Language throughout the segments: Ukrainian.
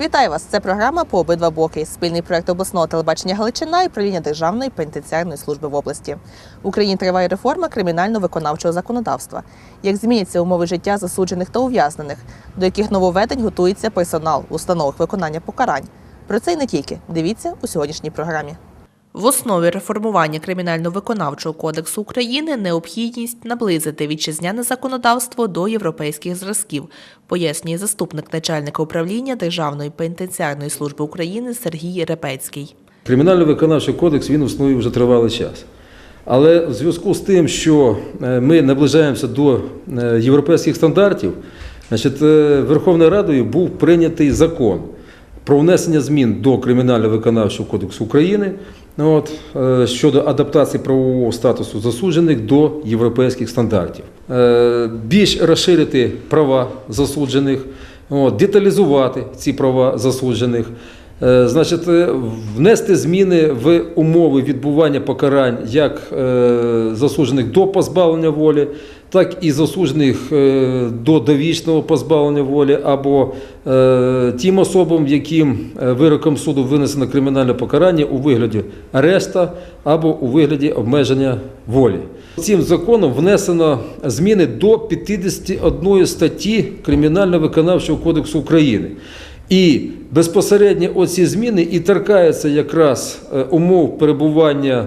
Вітаю вас! Це програма по обидва боки. Спільний проект обласного телебачення Галичина і правління Державної пенітенціарної служби в області. В Україні триває реформа кримінально-виконавчого законодавства. Як зміняться умови життя засуджених та ув'язнених, до яких нововведень готується персонал установах виконання покарань. Про це й не тільки. Дивіться у сьогоднішній програмі. В основі реформування кримінально-виконавчого кодексу України необхідність наблизити вітчизняне законодавство до європейських зразків, пояснює заступник начальника управління Державної пенітенціарної служби України Сергій Репецький. Кримінально-виконавчий кодекс він основі вже тривалий час. Але в зв'язку з тим, що е, ми наближаємося до е, європейських стандартів, значить, е, Верховною Радою був прийнятий закон про внесення змін до Кримінально-виконавчого кодексу України ну, от, е, щодо адаптації правового статусу засуджених до європейських стандартів. Е, Більш розширити права засуджених, деталізувати ці права засуджених. Е, Значить, внести зміни в умови відбування покарань як засуджених до позбавлення волі, так і засуджених е, до довічного позбавлення волі, або е, тим особам, яким е, вироком суду винесено кримінальне покарання у вигляді ареста або у вигляді обмеження волі. Цим законом внесено зміни до 51 статті Кримінально-виконавчого кодексу України. І безпосередньо оці зміни і торкаються якраз умов перебування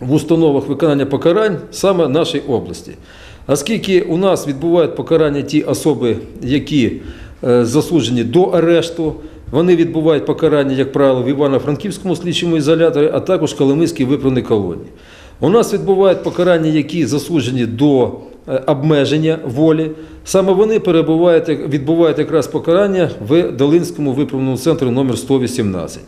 в установах виконання покарань саме нашої області. Оскільки у нас відбувають покарання ті особи, які е, засуджені до арешту, вони відбувають покарання, як правило, в Івано-Франківському слідчому ізоляторі, а також в Коломийській виправній колонії. У нас відбувають покарання, які засуджені до е, обмеження волі. Саме вони перебувають, відбувають якраз покарання в Долинському виправному центрі номер 118.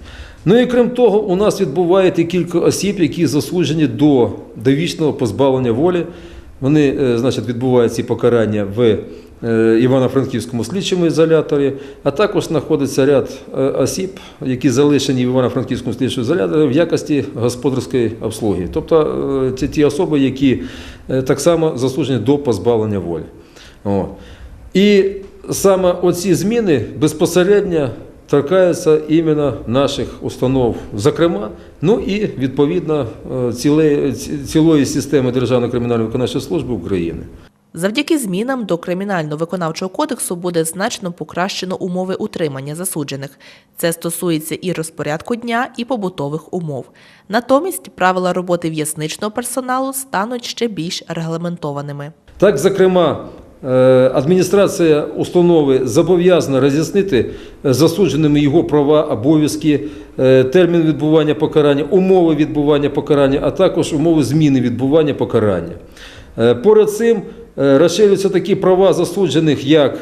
Ну і крім того, у нас відбувають і кілька осіб, які засуджені до довічного позбавлення волі. Вони, е, значить, відбувають ці покарання в е, Івано-Франківському слідчому ізоляторі, а також знаходиться ряд е, осіб, які залишені в Івано-Франківському слідчому ізоляторі в якості господарської обслуги. Тобто це ті особи, які так само засуджені до позбавлення волі. І саме оці зміни безпосередньо торкаються іменно наших установ, зокрема, ну і відповідно е, цілої, цілої системи Державної кримінально-виконавчої служби України. Завдяки змінам до кримінально-виконавчого кодексу буде значно покращено умови утримання засуджених. Це стосується і розпорядку дня, і побутових умов. Натомість правила роботи в'ясничного персоналу стануть ще більш регламентованими. Так, зокрема, адміністрація установи зобов'язана роз'яснити е, засудженими його права, обов'язки, е, термін відбування покарання, умови відбування покарання, а також умови зміни відбування покарання. Е, Поряд цим е, розширюються такі права засуджених, як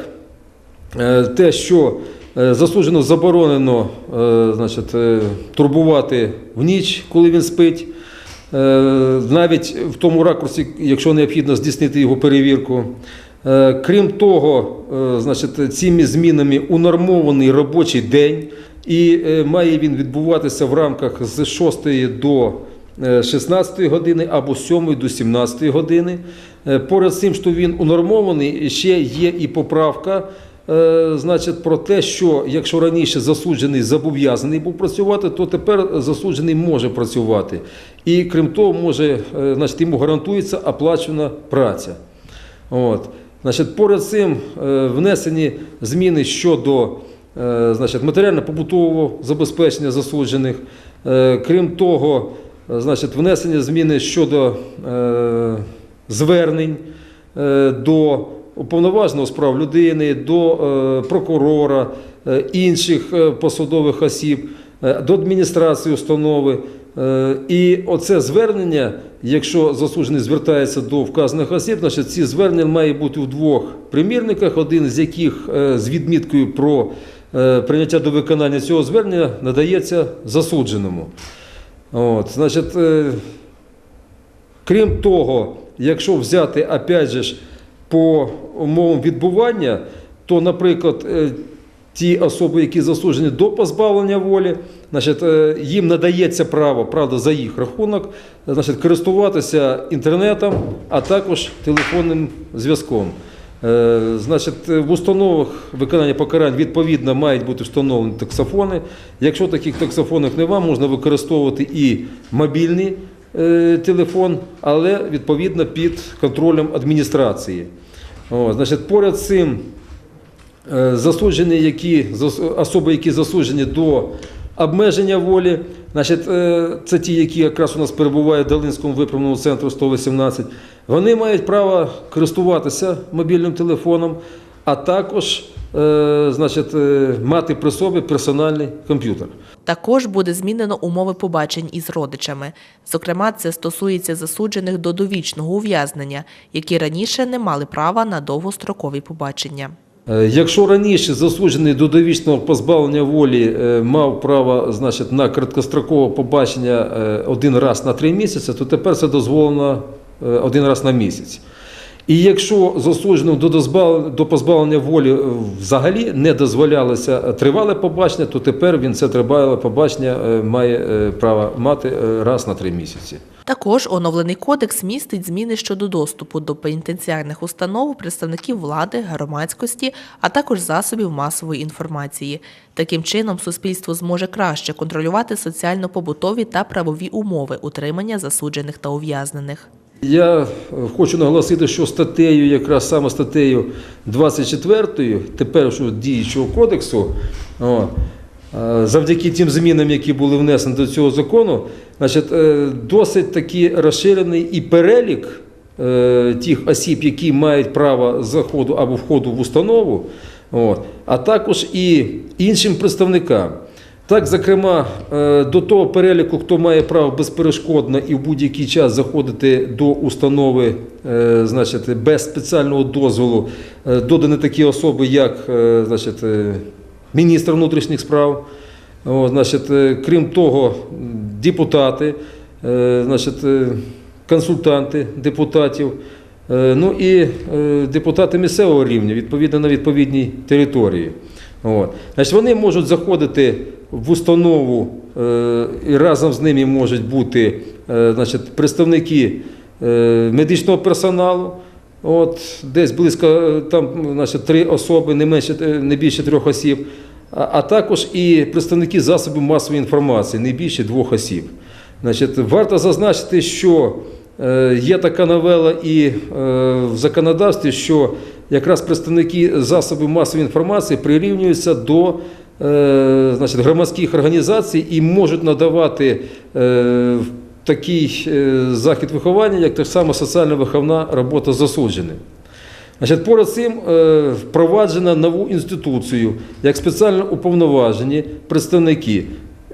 Е, те, що е, засуджено заборонено е, значить, е, турбувати в ніч, коли він спить, Е, навіть в тому ракурсі, якщо необхідно здійснити його перевірку. Е, Крім того, е, значить, цими змінами унормований робочий день, і е, має він відбуватися в рамках з 6 до е, 16 години або з 7 до 17 години. Поряд з цим, що він унормований, ще є і поправка. Значить, про те, що якщо раніше засуджений зобов'язаний був працювати, то тепер засуджений може працювати. І крім того, може, значить, йому гарантується оплачена праця. От. Значить, поряд з цим е, внесені зміни щодо е, матеріально-побутового забезпечення засуджених. Е, Крім того, значить, внесені зміни щодо звернень до уповноваженого з прав людини, до прокурора, інших посадових осіб, до адміністрації установи. І оце звернення, якщо засуджений звертається до вказаних осіб, значить ці звернення мають бути в двох примірниках, один з яких е, з відміткою про е, прийняття до виконання цього звернення надається засудженому. От, значить, е, Крім того, якщо взяти опять же по умовам відбування, то, наприклад, ті особи, які засуджені до позбавлення волі, значить, е, їм надається право, правда, за їх рахунок, значить, користуватися інтернетом, а також телефонним зв'язком. Е, Значить, в установах виконання покарань відповідно мають бути встановлені таксофони. Якщо таких таксофонів немає, можна використовувати і мобільний е, телефон, але відповідно під контролем адміністрації. О, значить, поряд з цим засуджені, які, особи, які засуджені до обмеження волі, значить, е, це ті, які якраз у нас перебувають в Долинському виправному центру 118, вони мають право користуватися мобільним телефоном, а також е, значить, е, мати при собі персональний комп'ютер. Також буде змінено умови побачень із родичами. Зокрема, це стосується засуджених до довічного ув'язнення, які раніше не мали права на довгострокові побачення. Е, Якщо раніше засуджений до довічного позбавлення волі е, мав право значить, на короткострокове побачення е, один раз на три місяці, то тепер це дозволено один раз на місяць. І якщо засудженому до, позбавлення волі взагалі не дозволялося тривале побачення, то тепер він це тривале побачення має право мати раз на три місяці. Також оновлений кодекс містить зміни щодо доступу до пенітенціарних установ представників влади, громадськості, а також засобів масової інформації. Таким чином, суспільство зможе краще контролювати соціально-побутові та правові умови утримання засуджених та ув'язнених. Я е, хочу наголосити, що статтею, якраз саме статтею 24 теперішнього діючого кодексу, е, завдяки тим змінам, які були внесені до цього закону, значить, е, досить таки розширений і перелік е, тих осіб, які мають право заходу або входу в установу, а також і іншим представникам. Так, зокрема, е, до того переліку, хто має право безперешкодно і в будь-який час заходити до установи, значить, без спеціального дозволу, додані такі особи, як значить, міністр внутрішніх справ, О, значить, е, крім того, депутати, е, значить, е, консультанти депутатів, ну і депутати місцевого рівня, відповідно на відповідній території. От. Значить, вони можуть заходити в установу, і разом з ними можуть бути значить, представники медичного персоналу. От, десь близько там, значить, три особи, не, менше, не більше трьох осіб, а, також і представники засобів масової інформації, не більше двох осіб. Значить, варто зазначити, що е, є така новела і е, в законодавстві, що якраз представники засобів масової інформації прирівнюються до е, значить, громадських організацій і можуть надавати такий захід виховання, як так само соціально-виховна робота з засудженим. Значить, поряд з цим е, впроваджено нову інституцію, як спеціально уповноважені представники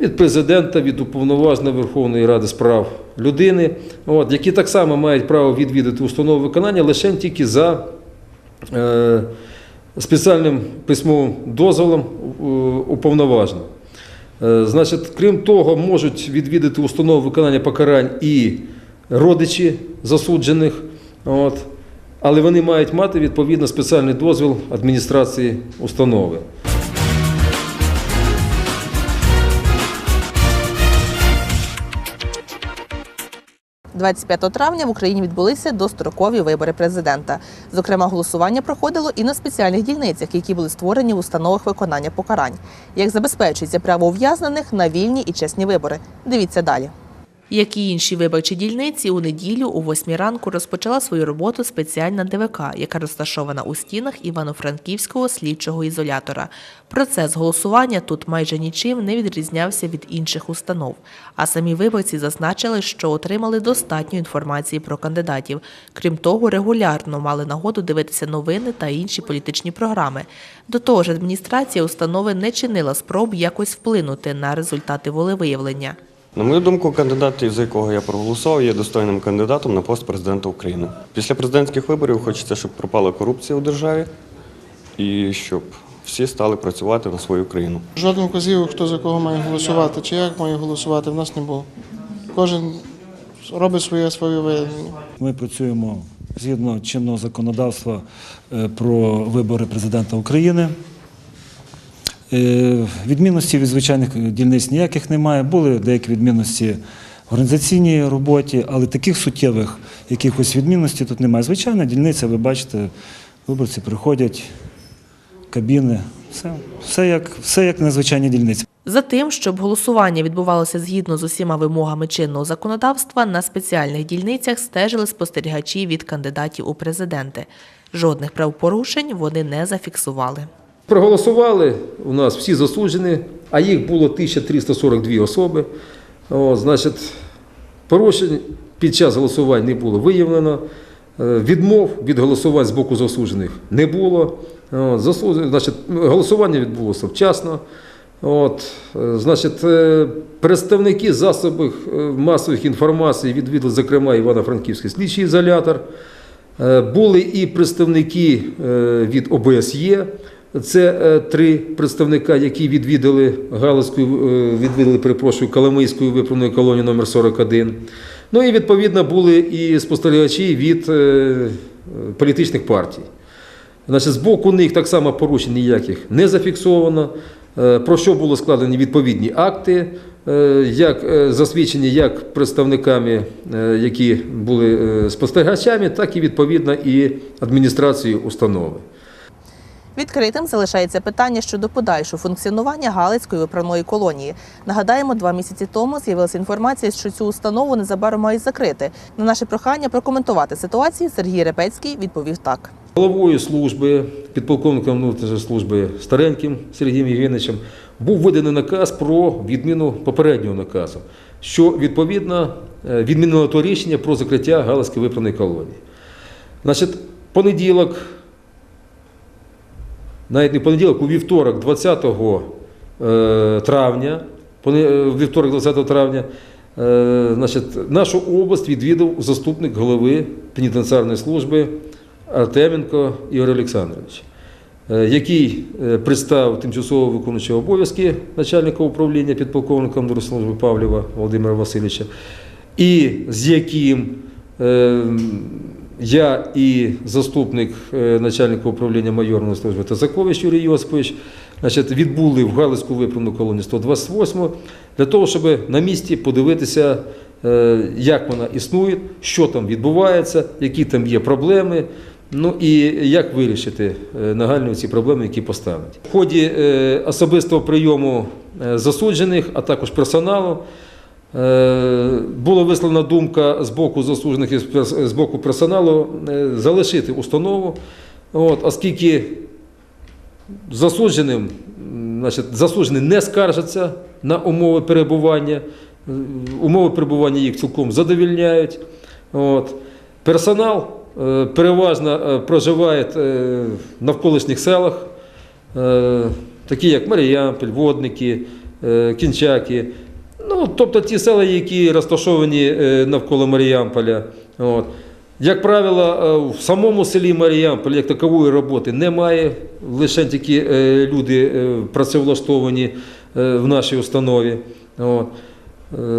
від президента, від уповноваженої Верховної Ради з прав людини, от, які так само мають право відвідати установу виконання лише тільки за е, спеціальним письмовим дозволом е, уповноваженого. Е, Значить, крім того, можуть відвідати установу виконання покарань і родичі засуджених, от, але вони мають мати відповідно спеціальний дозвіл адміністрації установи. 25 травня в Україні відбулися дострокові вибори президента. Зокрема, голосування проходило і на спеціальних дільницях, які були створені в установах виконання покарань. Як забезпечується право ув'язнених на вільні і чесні вибори? Дивіться далі. Як і інші виборчі дільниці, у неділю о 8 ранку розпочала свою роботу спеціальна ДВК, яка розташована у стінах Івано-Франківського слідчого ізолятора. Процес голосування тут майже нічим не відрізнявся від інших установ. А самі виборці зазначили, що отримали достатньо інформації про кандидатів. Крім того, регулярно мали нагоду дивитися новини та інші політичні програми. До того ж, адміністрація установи не чинила спроб якось вплинути на результати волевиявлення. На мою думку, кандидат, за якого я проголосував, є достойним кандидатом на пост президента України. Після президентських виборів хочеться, щоб пропала корупція у державі і щоб всі стали працювати на свою країну. Жодних вказівок, хто за кого має голосувати чи як має голосувати, в нас не було. Кожен робить своє своє виявлення. Ми працюємо згідно чинного законодавства е, про вибори президента України. Е, Відмінностей від звичайних дільниць ніяких немає. Були деякі відмінності в організаційній роботі, але таких суттєвих якихось відмінностей тут немає. Звичайна дільниця, ви бачите, Виборці приходять, кабіни, все, все, як, все як на звичайній дільниці. За тим, щоб голосування відбувалося згідно з усіма вимогами чинного законодавства, на спеціальних дільницях стежили спостерігачі від кандидатів у президенти. Жодних правопорушень вони не зафіксували. Проголосували у нас всі засуджені, а їх було 1342 особи. О, значить, порушень під час голосувань не було виявлено. Е, Відмов від голосувань з боку засуджених не було. Значить, голосування відбулося вчасно. От, е, значить, е, представники засобів масових інформацій відвідали, зокрема, Івано-Франківський слідчий ізолятор. Були і представники від ОБСЄ. Це е, три представника, які відвідали Галицьку, е, відвідали, перепрошую, Коломийську виправну колонію номер 41. Ну і відповідно були і спостерігачі від е, політичних партій. Значить, з боку них так само порушень ніяких не зафіксовано. Про що були складені відповідні акти, як засвідчені як представниками, які були спостерігачами, так і відповідно і адміністрацією установи. Відкритим залишається питання щодо подальшого функціонування Галицької виправної колонії. Нагадаємо, два місяці тому з'явилася інформація, що цю установу незабаром мають закрити. На наше прохання прокоментувати ситуацію Сергій Репецький відповів так. Головою служби, підполковником внутрішньої служби Стареньким Сергієм Євгеновичем був виданий наказ про відміну попереднього наказу, що відповідно е, відмінило то рішення про закриття Галицької виправної колонії. Значить, понеділок, навіть не понеділок, у вівторок, 20 е, травня, е, вівторок, 20 травня, е, значить, нашу область відвідав заступник голови пенітенціарної служби Артеменко Ігор Олександрович, який представив тимчасово виконуючого обов'язки начальника управління підполковника Служби Павлєва Володимира Васильовича, і з яким я і заступник е, начальника управління майорної служби Тазакович Юрій Йосипович значить, відбули в Галицьку виправну колонію 128 для того, щоб на місці подивитися, е, як вона існує, що там відбувається, які там є проблеми. Ну і як вирішити е, нагальні ці проблеми, які поставлені. В ході особистого прийому засуджених, а також персоналу, Була висловлена думка з боку засуджених і з боку персоналу е, залишити установу, от, оскільки засудженим, значить, засуджені не скаржаться на умови перебування, е, умови перебування їх цілком задовільняють. От. Персонал е, переважно е, проживає е, в навколишніх селах, е, такі як Маріямполь, Водники, е, Кінчаки. Ну, тобто ті села, які розташовані е, навколо Маріямполя. От. Як правило, е, в самому селі Маріямполь як такової роботи немає, лише тільки е, люди працевлаштовані в нашій установі. От.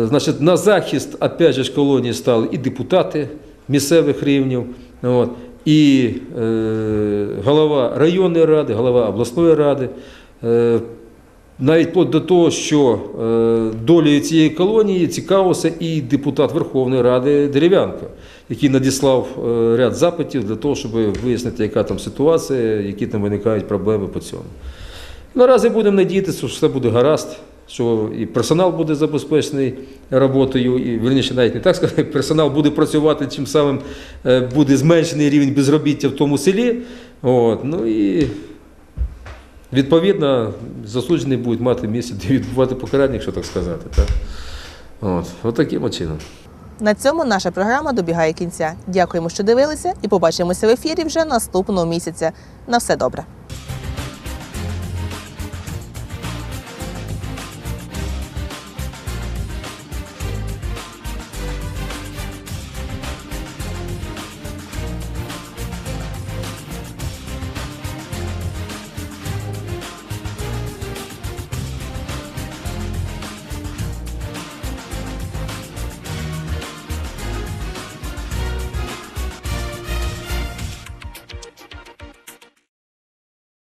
Значить, на захист, опять же, колонії стали і депутати місцевих рівнів, от, і е, голова районної ради, голова обласної ради. Е, навіть до того, що е, долею цієї колонії цікавився і депутат Верховної Ради Дерев'янко, який надіслав е, ряд запитів для того, щоб вияснити, яка там ситуація, які там виникають проблеми по цьому. Наразі будемо надіятися, що все буде гаразд, що і персонал буде забезпечений роботою, і вірніше навіть не так сказати, персонал буде працювати, чим самим е, буде зменшений рівень безробіття в тому селі. От, ну і Відповідно, засуджений будуть мати місце, де відбувати покарання, якщо так сказати. Так? От, от таким чином. На цьому наша програма добігає кінця. Дякуємо, що дивилися, і побачимося в ефірі вже наступного місяця. На все добре.